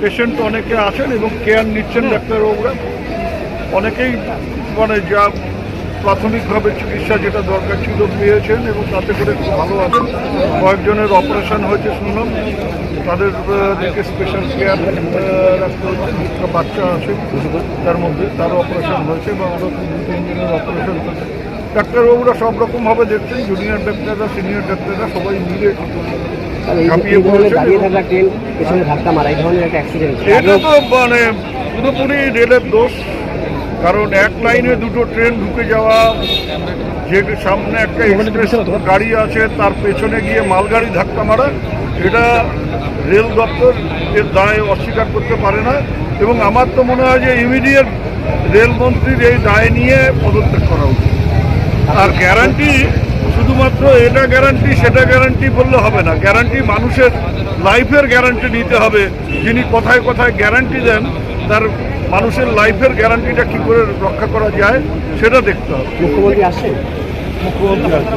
Patient অনেকে আছেন এবং কেয়ার নিচ্ছেন ডাক্তারবাবুরা অনেকেই মানে যা প্রাথমিকভাবে চিকিৎসা যেটা দরকার ছিল পেয়েছেন এবং তাতে করে ভালো আছেন। কয়েকজনের অপারেশন হয়েছে শুনলাম। তাদের দিকে স্পেশাল কেয়ার রাখতে হচ্ছে বাচ্চা আছে তার মধ্যে। তারও অপারেশন হয়েছে বা দু তিনজনের অপারেশন হয়েছে ডাক্তারবাবুরা সব রকমভাবে দেখছেন জুনিয়র ডাক্তাররা সিনিয়র ডাক্তাররা সবাই মিলে এটা তো মানে পুরোপুরি রেলের দোষ কারণ এক লাইনে দুটো ট্রেন ঢুকে যাওয়া যে সামনে একটা এক্সপ্রেস গাড়ি আছে তার পেছনে গিয়ে মালগাড়ি ধাক্কা মারা এটা রেল দপ্তর এর দায় অস্বীকার করতে পারে না এবং আমার তো মনে হয় যে ইমিডিয়েট রেলমন্ত্রীর এই দায় নিয়ে পদত্যাগ করা উচিত। আর গ্যারান্টি শুধুমাত্র এটা গ্যারান্টি সেটা গ্যারান্টি বললে হবে না। গ্যারান্টি মানুষের লাইফের গ্যারান্টি নিতে হবে। যিনি কোথায় কোথায় গ্যারান্টি দেন, তার মানুষের লাইফের গ্যারান্টিটা কি করে রক্ষা করা যায়, সেটা দেখতে হবে। মুখ্যমন্ত্রী আসে? মুখ্যমন্ত্রী আছে